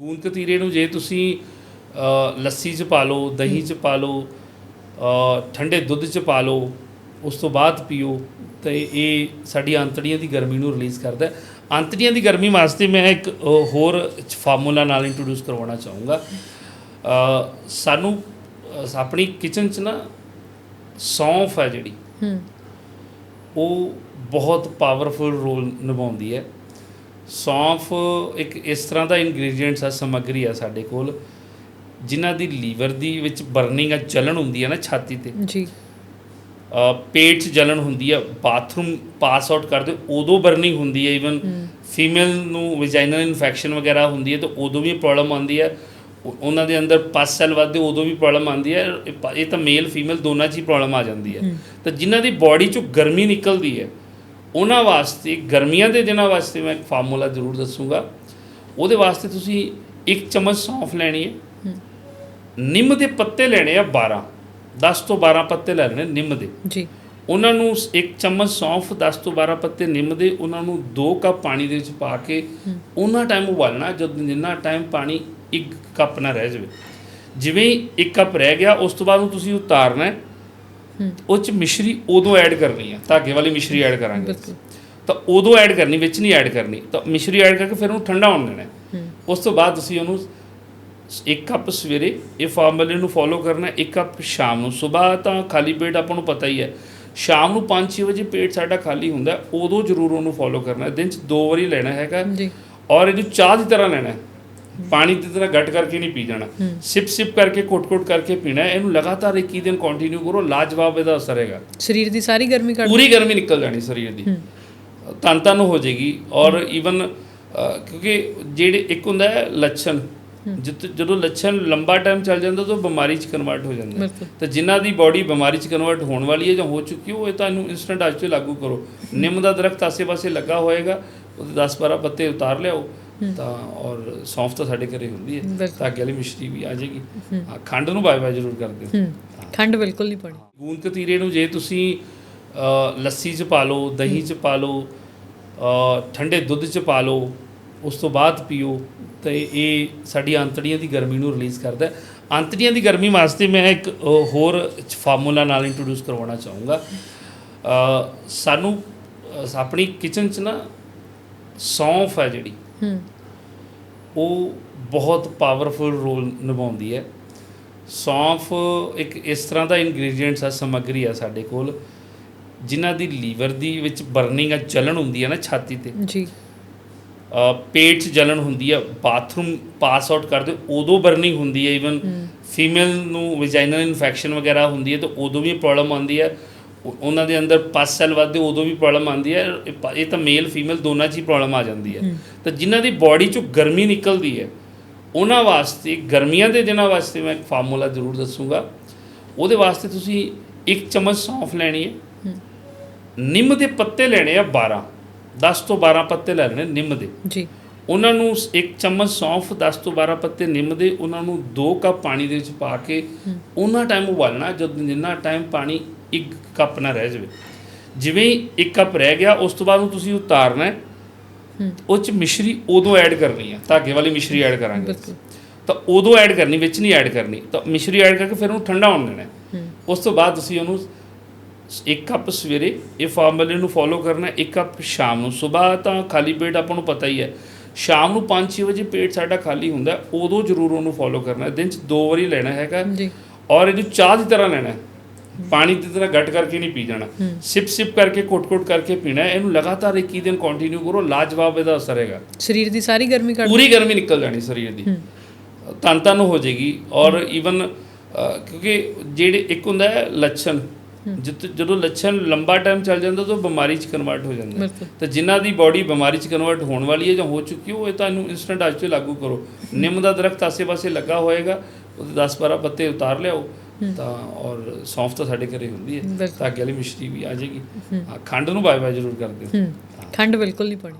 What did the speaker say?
ਗੂੰਦ ਕਤੀਰੇ ਨੂੰ ਜੇ ਤੁਸੀਂ ਲੱਸੀ 'ਚ ਪਾ ਲਓ ਦਹੀਂ 'ਚ ਪਾ ਲਓ ਠੰਡੇ ਦੁੱਧ 'ਚ ਪਾ ਲਓ ਉਸ ਤੋਂ ਬਾਅਦ ਪੀਓ ਤੇ ਇਹ ਸਾਡੀ ਅੰਤੜੀਆਂ ਦੀ ਗਰਮੀ ਨੂੰ ਰਿਲੀਜ਼ ਕਰਦਾ ਹੈ। ਅੰਤੜੀਆਂ ਦੀ ਗਰਮੀ ਵਾਸਤੇ ਮੈਂ ਇੱਕ ਹੋਰ ਫਾਰਮੂਲਾ ਨਾਲ ਇੰਟਰੋਡਿਊਸ ਕਰਵਾਉਣਾ ਚਾਹੂੰਗਾ। ਸਾਨੂੰ ਆਪਣੀ ਕਿਚਨ 'ਚ ਨਾ ਸੌਂਫ ਹੈ ਜਿਹੜੀ ਹੂੰ। ਉਹ ਬਹੁਤ ਪਾਵਰਫੁਲ ਰੋਲ ਨਿਭਾਉਂਦੀ ਹੈ। ਸੌਂਫ ਇੱਕ ਇਸ ਤਰ੍ਹਾਂ ਦਾ ਇਨਗਰੀਡੀਅੰਟਸ ਆ ਸਮੱਗਰੀ ਆ ਸਾਡੇ ਕੋਲ ਜਿਨ੍ਹਾਂ ਦੀ ਲੀਵਰ ਦੀ ਵਿੱਚ ਬਰਨਿੰਗ ਆ ਜਲਣ ਹੁੰਦੀ ਹੈ ਨਾ ਛਾਤੀ ਤੇ। ਜੀ। ਅ, ਪੇਟ 'ਚ ਜਲਣ ਹੁੰਦੀ ਹੈ ਬਾਥਰੂਮ ਪਾਸ ਆਊਟ ਕਰਦੇ ਉਦੋਂ ਬਰਨਿੰਗ ਹੁੰਦੀ ਹੈ। ਇਵਨ ਫੀਮੇਲ ਨੂੰ ਵੈਜਾਈਨਲ ਇਨਫੈਕਸ਼ਨ ਵਗੈਰਾ ਹੁੰਦੀ ਹੈ ਤਾਂ ਉਦੋਂ ਵੀ ਪ੍ਰੋਬਲਮ ਆਉਂਦੀ ਹੈ ਉਹ- ਉਹਨਾਂ ਦੇ ਅੰਦਰ ਪਸ ਸੈੱਲ ਵੱਧਦੇ ਉਦੋਂ ਵੀ ਪ੍ਰੋਬਲਮ ਆਉਂਦੀ ਹੈ ਇਹ ਤਾਂ ਮੇਲ ਫੀਮੇਲ ਦੋਨਾਂ 'ਚ ਹੀ ਪ੍ਰੋਬਲਮ ਆ ਜਾਂਦੀ ਹੈ। ਤਾਂ ਜਿਨ੍ਹਾਂ ਦੀ ਬਾਡੀ 'ਚੋਂ ਗਰਮੀ ਨਿਕਲਦੀ ਹੈ ਉਹਨਾਂ ਵਾਸਤੇ ਗਰਮੀਆਂ ਦੇ ਦਿਨਾਂ ਵਾਸਤੇ ਮੈਂ ਇੱਕ ਫਾਰਮੂਲਾ ਜ਼ਰੂਰ ਦੱਸੂਗਾ। ਉਹਦੇ ਵਾਸਤੇ ਤੁਸੀਂ ਇੱਕ ਚਮਚ ਸੌਂਫ ਲੈਣੀ ਹੈ। ਨਿੰਮ ਦੇ ਪੱਤੇ ਲੈਣੇ ਆ 12 10 ਤੋਂ 12 ਪੱਤੇ ਲੈਣੇ ਨਿੰਮ ਦੇ। ਜੀ। ਉਹਨਾਂ ਨੂੰ ਇੱਕ ਚਮਚ ਸੌਂਫ 10 ਤੋਂ 12 ਪੱਤੇ ਨਿੰਮ ਦੇ ਉਹਨਾਂ ਨੂੰ 2 ਕੱਪ ਪਾਣੀ ਦੇ ਵਿੱਚ ਪਾ ਕੇ ਉਹਨਾਂ ਟਾਈਮ ਉਬਾਲਣਾ ਜਦ ਜਿੰਨਾ ਟਾਈਮ ਪਾਣੀ ਇੱਕ ਕੱਪ ਨਾ ਰਹਿ ਜਾਵੇ। ਜਿਵੇਂ ਇੱਕ ਕੱਪ ਰਹਿ ਗਿਆ ਉਸ ਤੋਂ ਬਾਅਦ ਨੂੰ ਤੁਸੀਂ ਉਤਾਰਨਾ ਹੈ। ਉਹ ਚ ਮਿਸ਼ਰੀ ਉਦੋਂ ਐਡ ਕਰਨੀ ਹੈ ਧਾਗੇ ਵਾਲੀ ਮਿਸ਼ਰੀ ਐਡ ਕਰਾਂਗੇ ਤਾਂ ਉਦੋਂ ਐਡ ਕਰਨੀ ਵਿੱਚ ਨਹੀਂ ਐਡ ਕਰਨੀ। ਤਾਂ ਮਿਸ਼ਰੀ ਐਡ ਕਰਕੇ ਫਿਰ ਉਹਨੂੰ ਠੰਡਾ ਹੋਣ ਦੇਣਾ। ਉਸ ਤੋਂ ਬਾਅਦ ਤੁਸੀਂ ਉਹਨੂੰ ਇੱਕ ਕੱਪ ਸਵੇਰੇ ਇਹ ਫਾਰਮੂਲੇ ਨੂੰ ਫੋਲੋ ਕਰਨਾ ਇੱਕ ਕੱਪ ਸ਼ਾਮ ਨੂੰ। ਸਵੇਰ ਤਾਂ ਖਾਲੀ ਪੇਟ ਆਪਾਂ ਨੂੰ ਪਤਾ ਹੀ ਹੈ। ਸ਼ਾਮ ਨੂੰ 5-6 ਵਜੇ ਪੇਟ ਸਾਡਾ ਖਾਲੀ ਹੁੰਦਾ ਉਦੋਂ ਜ਼ਰੂਰ ਉਹਨੂੰ ਫੋਲੋ ਕਰਨਾ। ਦਿਨ ਚ ਦੋ ਵਾਰੀ ਲੈਣਾ ਹੈਗਾ। ਜੀ। ਔਰ ਇਹਨੂੰ ਚਾਹ ਦੀ ਤਰ੍ਹਾਂ ਲੈਣਾ। ਹੈ ਪਾਣੀ ਦੀ ਤਰ੍ਹਾਂ ਘਟ ਕਰਕੇ ਨਹੀਂ ਪੀ ਜਾਣਾ। ਸਿਪ ਸਿਪ ਕਰਕੇ ਘੁੱਟ-ਘੁੱਟ ਕਰਕੇ ਪੀਣਾ ਹੈ। ਇਹਨੂੰ ਲਗਾਤਾਰ 21 ਦਿਨ ਕੰਟੀਨਿਊ ਕਰੋ ਲਾਜਵਾਬ ਇਹਦਾ ਅਸਰ ਹੈਗਾ। ਸਰੀਰ ਦੀ ਸਾਰੀ ਗਰਮੀ ਕੱਢ ਪੂਰੀ ਗਰਮੀ ਨਿਕਲ ਜਾਣੀ ਸਰੀਰ ਦੀ। ਤਨ ਤਨ ਹੋ ਜਾਏਗੀ। ਔਰ ਇਵਨ ਕਿਉਂਕਿ ਜਿਹੜੇ ਇੱਕ ਹੁੰਦਾ ਹੈ ਲੱਛਣ ਜਦੋਂ ਲੱਛਣ ਲੰਬਾ ਟਾਈਮ ਚੱਲ ਜਾਂਦਾ ਤਾਂ ਬਿਮਾਰੀ 'ਚ ਕਨਵਰਟ ਹੋ ਜਾਂਦਾ ਤਾਂ ਜਿਨ੍ਹਾਂ ਦੀ ਬਾਡੀ ਬਿਮਾਰੀ 'ਚ ਕਨਵਰਟ ਹੋਣ ਵਾਲੀ ਹੈ ਜਾਂ ਹੋ ਚੁੱਕੀ ਉਹ ਇਹ ਤੁਹਾਨੂੰ ਇਨਸਟੈਂਟ ਅੱਜ ਤੋਂ ਲਾਗੂ ਕਰੋ। ਨਿੰਮ ਦਾ ਦਰਖਤ ਆਸੇ-ਪਾਸੇ ਲੱਗਾ ਹੋਏਗਾ ਉਹਦੇ 10-12 ਪੱਤੇ ਉਤਾਰ ਲਿਆਓ। ਤਾਂ ਔਰ ਸੌਂਫ ਤਾਂ ਸਾਡੇ ਘਰੇ ਹੁੰਦੀ ਹੈ। ਤਾਂ ਅੱਗੇ ਵਾਲੀ ਮਿਸ਼ਰੀ ਵੀ ਆ ਜਾਏਗੀ। ਖੰਡ ਨੂੰ ਬਾਏ ਬਾਏ ਜ਼ਰੂਰ ਕਰ ਦਿਓ ਖੰਡ ਬਿਲਕੁਲ ਨਹੀਂ ਪਾਣੀ ਗੂੰਦ ਕਤੀਰੇ ਨੂੰ ਜੇ ਤੁਸੀਂ ਲੱਸੀ 'ਚ ਪਾ ਲਓ ਦਹੀਂ 'ਚ ਪਾ ਲਓ ਠੰਡੇ ਦੁੱਧ 'ਚ ਪਾ ਲਓ ਉਸ ਤੋਂ ਬਾਅਦ ਪੀਓ ਤੇ ਇਹ ਸਾਡੀ ਅੰਤੜੀਆਂ ਦੀ ਗਰਮੀ ਨੂੰ ਰਿਲੀਜ਼ ਕਰਦਾ ਹੈ। ਅੰਤੜੀਆਂ ਦੀ ਗਰਮੀ ਵਾਸਤੇ ਮੈਂ ਇੱਕ ਹੋਰ ਫਾਰਮੂਲਾ ਨਾਲ ਇੰਟਰੋਡਿਊਸ ਕਰਵਾਉਣਾ ਚਾਹੂੰਗਾ। ਸਾਨੂੰ ਆਪਣੀ ਕਿਚਨ 'ਚ ਨਾ ਸੌਂਫ ਹੈ ਜਿਹੜੀ ਹੂੰ। ਉਹ ਬਹੁਤ ਪਾਵਰਫੁਲ ਰੋਲ ਨਿਭਾਉਂਦੀ ਹੈ। ਸੌਂਫ ਇੱਕ ਇਸ ਤਰ੍ਹਾਂ ਦਾ ਇਨਗਰੀਡੀਅੰਟਸ ਆ ਸਮੱਗਰੀ ਆ ਸਾਡੇ ਕੋਲ ਜਿਨ੍ਹਾਂ ਦੀ ਲੀਵਰ ਦੀ ਵਿੱਚ ਬਰਨਿੰਗ ਆ ਜਲਣ ਹੁੰਦੀ ਹੈ ਨਾ ਛਾਤੀ ਤੇ। ਜੀ। ਅ, ਪੇਟ 'ਚ ਜਲਣ ਹੁੰਦੀ ਹੈ ਬਾਥਰੂਮ ਪਾਸ ਆਊਟ ਕਰਦੇ ਉਦੋਂ ਬਰਨਿੰਗ ਹੁੰਦੀ ਹੈ। ਇਵਨ ਫੀਮੇਲ ਨੂੰ ਵੈਜਾਈਨਲ ਇਨਫੈਕਸ਼ਨ ਵਗੈਰਾ ਹੁੰਦੀ ਹੈ ਤਾਂ ਉਦੋਂ ਵੀ ਪ੍ਰੋਬਲਮ ਆਉਂਦੀ ਹੈ ਉਹਨਾਂ ਦੇ ਅੰਦਰ ਪਸ ਸੈੱਲ ਵੱਧਦੇ ਉਦੋਂ ਵੀ ਪ੍ਰੋਬਲਮ ਆਉਂਦੀ ਹੈ। ਇਹ ਤਾਂ ਮੇਲ ਫੀਮੇਲ ਦੋਨਾਂ 'ਚ ਹੀ ਪ੍ਰੋਬਲਮ ਆ ਜਾਂਦੀ ਹੈ। ਤਾਂ ਜਿਨ੍ਹਾਂ ਦੀ ਬਾਡੀ 'ਚੋਂ ਗਰਮੀ ਨਿਕਲਦੀ ਹੈ ਉਹਨਾਂ ਵਾਸਤੇ ਗਰਮੀਆਂ ਦੇ ਦਿਨਾਂ ਵਾਸਤੇ ਮੈਂ ਇੱਕ ਫਾਰਮੂਲਾ ਜ਼ਰੂਰ ਦੱਸੂਗਾ। ਉਹਦੇ ਵਾਸਤੇ ਤੁਸੀਂ ਇੱਕ ਚਮਚ ਸੌਂਫ ਲੈਣੀ ਹੈ। ਨਿੰਮ ਦੇ ਪੱਤੇ ਲੈਣੇ ਆ 12 10 ਤੋਂ 12 ਪੱਤੇ ਲੈਣੇ ਨਿੰਮ ਦੇ। ਜੀ। ਉਹਨਾਂ ਨੂੰ ਇੱਕ ਚਮਚ ਸੌਂਫ 10 ਤੋਂ 12 ਪੱਤੇ ਨਿੰਮ ਦੇ। ਉਹਨਾਂ ਨੂੰ 2 ਕੱਪ ਪਾਣੀ ਦੇ ਵਿੱਚ ਪਾ ਕੇ ਉਹਨਾਂ ਟਾਈਮ ਉਬਾਲਣਾ। ਜਦ ਜਿੰਨਾ ਟਾਈਮ ਪਾਣੀ ਇੱਕ ਕੱਪ ਨਾ ਰਹਿ ਜਾਵੇ। ਜਿਵੇਂ ਇੱਕ ਕੱਪ ਰਹਿ ਗਿਆ ਉਸ ਤੋਂ ਬਾਅਦ ਨੂੰ ਤੁਸੀਂ ਉਤਾਰਨਾ ਹੈ ਉਹ ਚ ਮਿਸ਼ਰੀ ਉਦੋਂ ਐਡ ਕਰਨੀ ਹੈ ਧਾਗੇ ਵਾਲੀ ਮਿਸ਼ਰੀ ਐਡ ਕਰਾਂਗੇ। ਤਾਂ ਉਦੋਂ ਐਡ ਕਰਨੀ ਵਿੱਚ ਨਹੀਂ ਐਡ ਕਰਨੀ। ਤਾਂ ਮਿਸ਼ਰੀ ਐਡ ਕਰਕੇ ਫਿਰ ਉਹਨੂੰ ਠੰਡਾ ਹੋਣ ਦੇਣਾ। ਉਸ ਤੋਂ ਬਾਅਦ ਤੁਸੀਂ ਉਹਨੂੰ ਇੱਕ ਕੱਪ ਸਵੇਰੇ ਇਹ ਫਾਰਮੂਲੇ ਨੂੰ ਫੋਲੋ ਕਰਨਾ ਇੱਕ ਕੱਪ ਸ਼ਾਮ ਨੂੰ। ਸਵੇਰ ਤਾਂ ਖਾਲੀ ਪੇਟ ਆਪਾਂ ਨੂੰ ਪਤਾ ਹੀ ਹੈ। ਸ਼ਾਮ ਨੂੰ 5-6 ਵਜੇ ਪੇਟ ਸਾਡਾ ਖਾਲੀ ਹੁੰਦਾ ਉਦੋਂ ਜ਼ਰੂਰ ਉਹਨੂੰ ਫੋਲੋ ਕਰਨਾ। ਦਿਨ ਚ ਦੋ ਵਾਰੀ ਲੈਣਾ ਹੈਗਾ। ਜੀ। ਔਰ ਇਹਨੂੰ ਚਾਹ ਦੀ ਤਰ੍ਹਾਂ ਲੈਣਾ ਹੈ। ਪਾਣੀ ਦੀ ਤਰ੍ਹਾਂ ਘਟ ਕਰਕੇ ਨਹੀਂ ਪੀ ਜਾਣਾ। ਸਿਪ ਸਿਪ ਕਰਕੇ ਘੁੱਟ-ਘੁੱਟ ਕਰਕੇ ਪੀਣਾ ਹੈ। ਇਹਨੂੰ ਲਗਾਤਾਰ 21 ਦਿਨ ਕੰਟੀਨਿਊ ਕਰੋ ਲਾਜਵਾਬ ਇਹਦਾ ਅਸਰ ਹੈਗਾ। ਸਰੀਰ ਦੀ ਸਾਰੀ ਗਰਮੀ ਕੱਢ ਪੂਰੀ ਗਰਮੀ ਨਿਕਲ ਜਾਣੀ ਸਰੀਰ ਦੀ। ਤਨ ਤਨ ਹੋ ਜਾਏਗੀ। ਔਰ ਇਵਨ ਕਿਉਂਕਿ ਜਿਹੜੇ ਇੱਕ ਹੁੰਦਾ ਹੈ ਲੱਛਣ ਜਦੋਂ ਲੱਛਣ ਲੰਬਾ ਟਾਈਮ ਚੱਲ ਜਾਂਦਾ ਤਾਂ ਬਿਮਾਰੀ 'ਚ ਕਨਵਰਟ ਹੋ ਜਾਂਦਾ ਤਾਂ ਜਿਨ੍ਹਾਂ ਦੀ ਬਾਡੀ ਬਿਮਾਰੀ 'ਚ ਕਨਵਰਟ ਹੋਣ ਵਾਲੀ ਹੈ ਜਾਂ ਹੋ ਚੁੱਕੀ ਉਹ ਇਹ ਤੁਹਾਨੂੰ ਇਨਸਟੈਂਟ ਅੱਜ ਤੋਂ ਲਾਗੂ ਕਰੋ। ਨਿੰਮ ਦਾ ਦਰਖਤ ਆਸੇ-ਪਾਸੇ ਲੱਗਾ ਹੋਏਗਾ ਉਹਦੇ 10-12 ਪੱਤੇ ਉਤਾਰ ਲਿਆਓ। ਤਾਂ ਔਰ ਸੌਂਫ ਤਾਂ ਸਾਡੇ ਘਰੇ ਹੁੰਦੀ ਹੈ। ਤਾਂ ਅੱਗੇ ਵਾਲੀ ਮਿਸ਼ਰੀ ਵੀ ਆ ਜਾਏਗੀ। ਖੰਡ ਨੂੰ ਬਾਏ ਬਾਏ ਜ਼ਰੂਰ ਕਰ ਦਿਓ। ਹੂੰ। ਖੰਡ ਬਿਲਕੁਲ ਨਹੀਂ ਪਾਣੀ